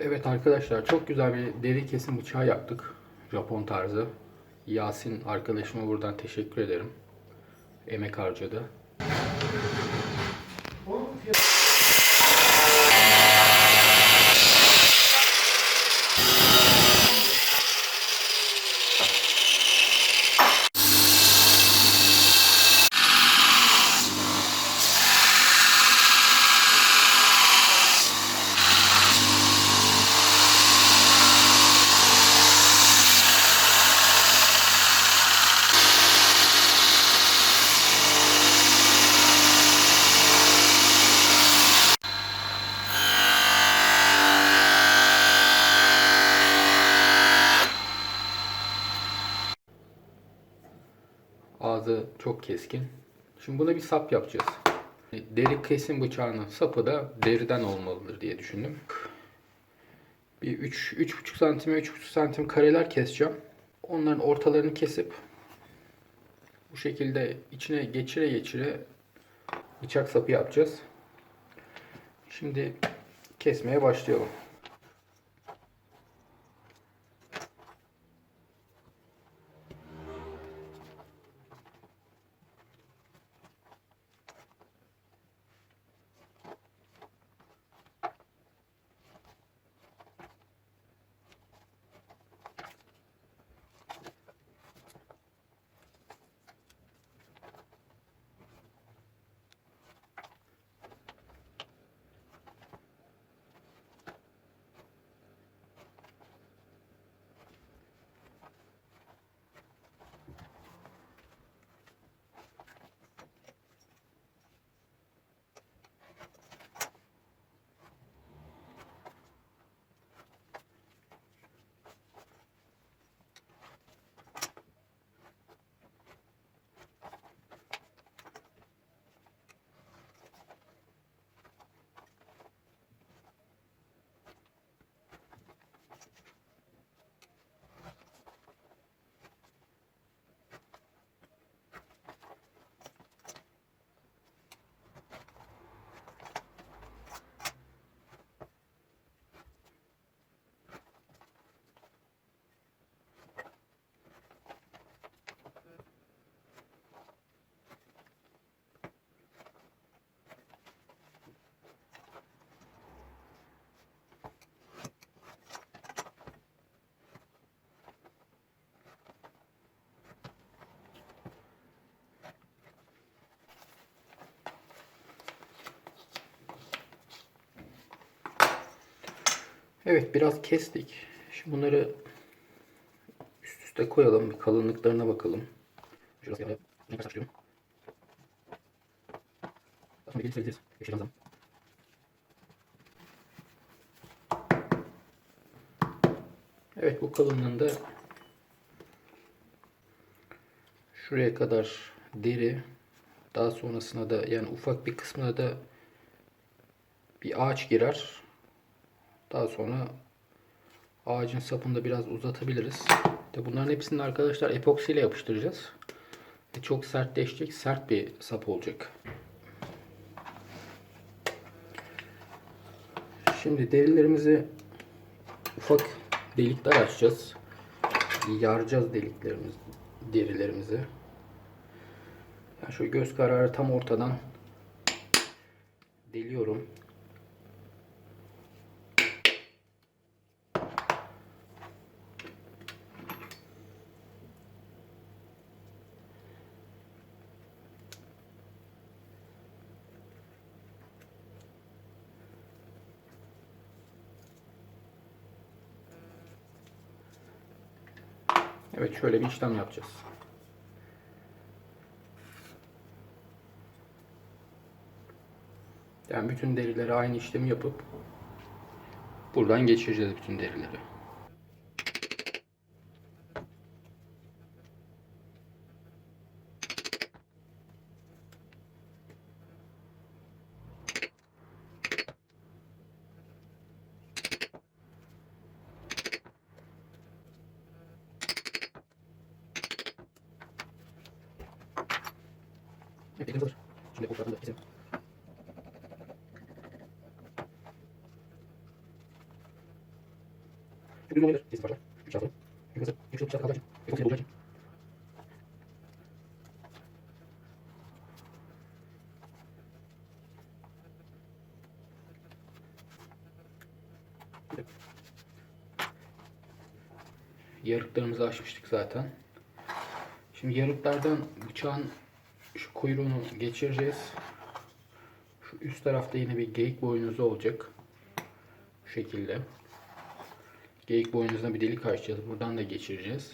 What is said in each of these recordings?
Evet arkadaşlar çok güzel bir deri kesim bıçağı yaptık. Japon tarzı. Yasin arkadaşıma buradan teşekkür ederim. Emek harcadı. Ağzı çok keskin. Şimdi buna bir sap yapacağız. Deri kesim bıçağının sapı da deriden olmalıdır diye düşündüm. Bir 3 3,5 santime 3,5 santim kareler keseceğim. Onların ortalarını kesip bu şekilde içine geçire geçire bıçak sapı yapacağız. Şimdi kesmeye başlayalım. Evet biraz kestik. Şimdi bunları üst üste koyalım. Bir kalınlıklarına bakalım. Şurası kadar saçıyorum. Daha sonra gelip söyleyeceğiz. Yeşil lazım. Evet bu kalınlığında şuraya kadar deri daha sonrasına da yani ufak bir kısmına da bir ağaç girer. Daha sonra ağacın sapını da biraz uzatabiliriz. De bunların hepsini arkadaşlar epoksiyle yapıştıracağız. Ve çok sertleşecek, sert bir sap olacak. Şimdi derilerimizi ufak delikler açacağız. Yaracağız deliklerimiz, derilerimizi. Yani şu göz kararı tam ortadan deliyorum. Evet şöyle bir işlem yapacağız. Yani bütün derileri aynı işlemi yapıp buradan geçireceğiz bütün derileri. Evet, elimiz hazır. Şimdi oklarını da keselim. Düz olabilir. Kesin parça. Üç hafta. Yukarısı. Üç yıl kalacağı için. Epoksi olacağı için. Yarıklarımızı açmıştık zaten. Şimdi yarıklardan bıçağın şu kuyruğunu geçireceğiz. Şu üst tarafta yine bir geyik boynuzu olacak. Bu şekilde. Geyik boynuzuna bir delik açacağız. Buradan da geçireceğiz.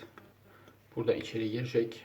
Burada içeri girecek.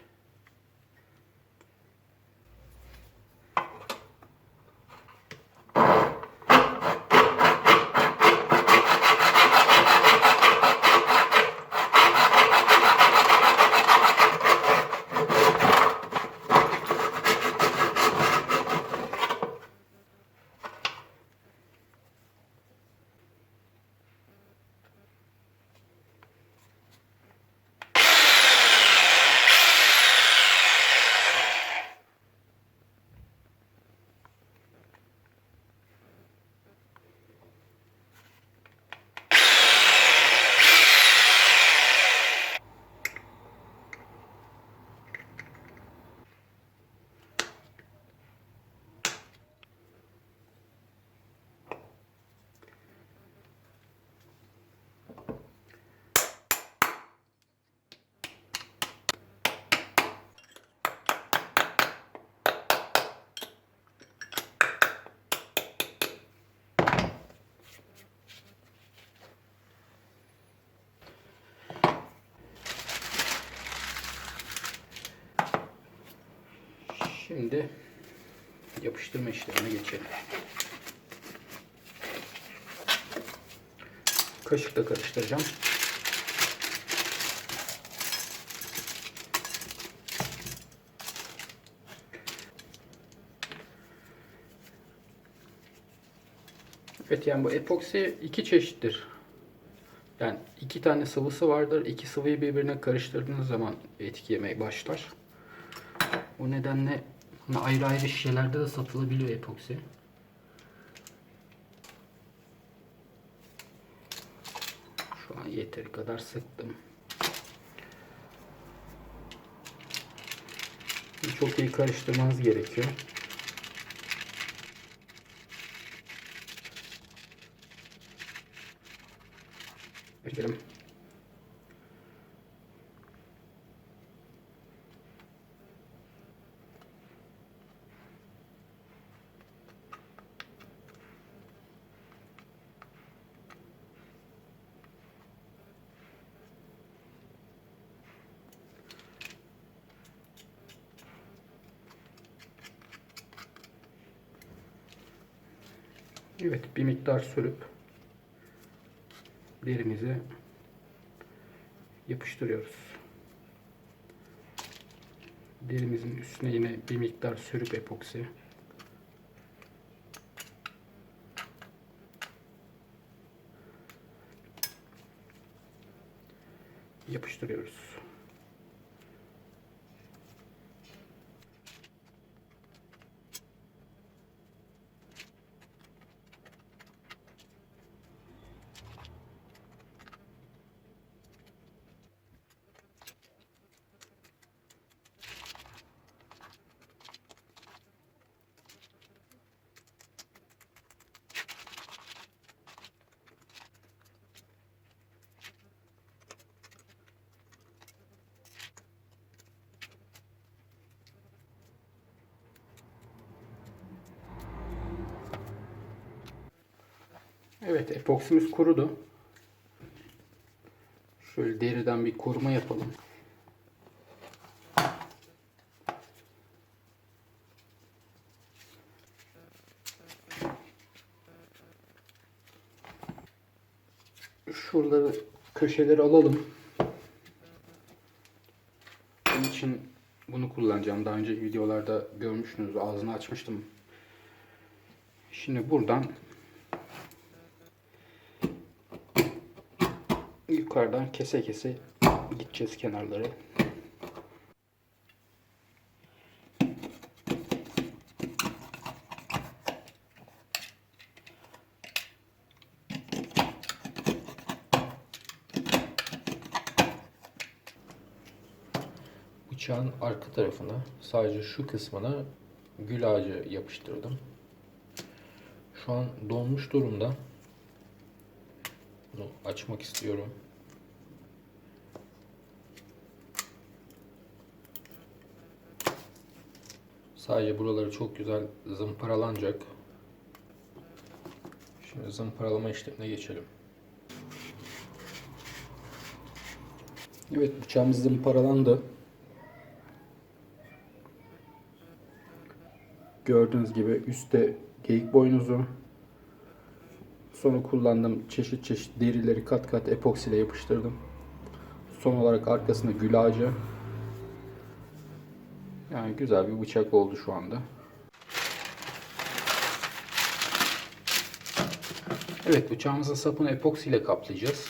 Şimdi yapıştırma işlemine geçelim. Kaşıkla karıştıracağım. Evet yani bu epoksi iki çeşittir. Yani iki tane sıvısı vardır. İki sıvıyı birbirine karıştırdığınız zaman etki yemeye başlar. O nedenle hani ayrı ayrı şişelerde de satılabiliyor epoksi. Şu an yeteri kadar sıktım. Çok iyi karıştırmanız gerekiyor. Geçelim. Evet bir miktar sürüp derimize yapıştırıyoruz. Derimizin üstüne yine bir miktar sürüp epoksi. Yapıştırıyoruz. Evet epoksimiz kurudu. Şöyle deriden bir koruma yapalım. Şuraları köşeleri alalım. Bunun için bunu kullanacağım. Daha önceki videolarda görmüşsünüz. Ağzını açmıştım. Şimdi buradan yukarıdan kese kese gideceğiz kenarları. Bıçağın arka tarafına sadece şu kısmına gül ağacı yapıştırdım. Şu an donmuş durumda. Bunu açmak istiyorum. Sadece buraları çok güzel zımparalanacak. Şimdi zımparalama işlemine geçelim. Evet bıçağımız zımparalandı. Gördüğünüz gibi üstte geyik boynuzu. Sonra kullandığım çeşit çeşit derileri kat kat epoksiyle yapıştırdım. Son olarak arkasında gül ağacı. Yani güzel bir bıçak oldu şu anda. Evet bıçağımızın sapını epoksiyle kaplayacağız.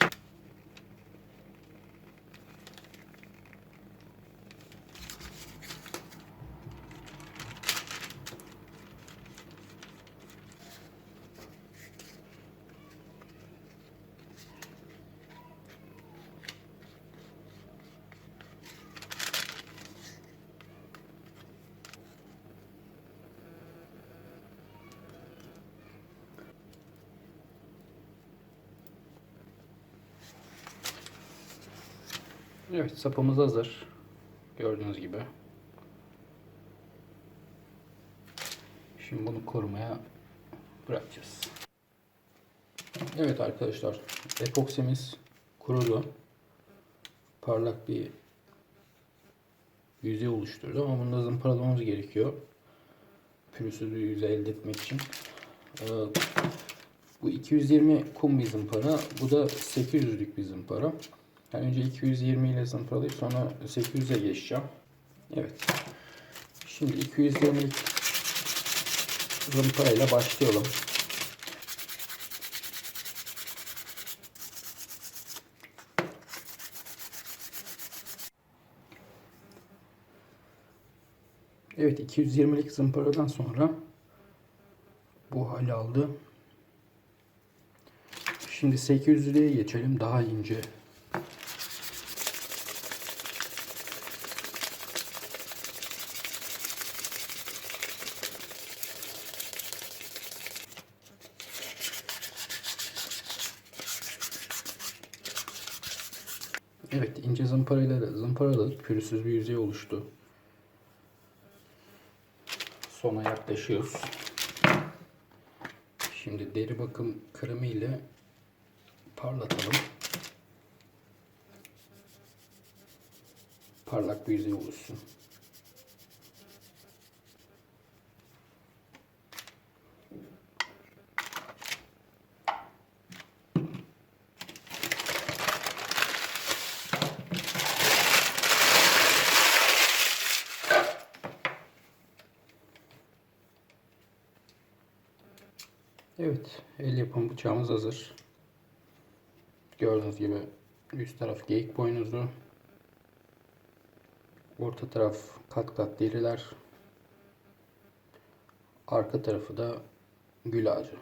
Evet sapımız hazır. Gördüğünüz gibi. Şimdi bunu korumaya bırakacağız. Evet arkadaşlar epoksimiz kurudu. Parlak bir yüzey oluşturdu ama bunu da zımparalamamız gerekiyor. Pürüzsüz bir yüzey elde etmek için. Ee, bu 220 kum bir zımpara. Bu da 800'lük bir zımpara. Yani önce 220 ile zımparalayıp sonra 800'e geçeceğim. Evet. Şimdi 220'lik zımparayla başlayalım. Evet 220'lik zımparadan sonra bu hal aldı. Şimdi 800'lüğe geçelim. Daha ince Evet ince zımparayla zımparaladık. Pürüzsüz bir yüzey oluştu. Sona yaklaşıyoruz. Şimdi deri bakım kremi ile parlatalım. Parlak bir yüzey oluşsun. Evet, el yapımı bıçağımız hazır. Gördüğünüz gibi üst taraf geyik boynuzu. Orta taraf kat kat deriler. Arka tarafı da gül ağacı.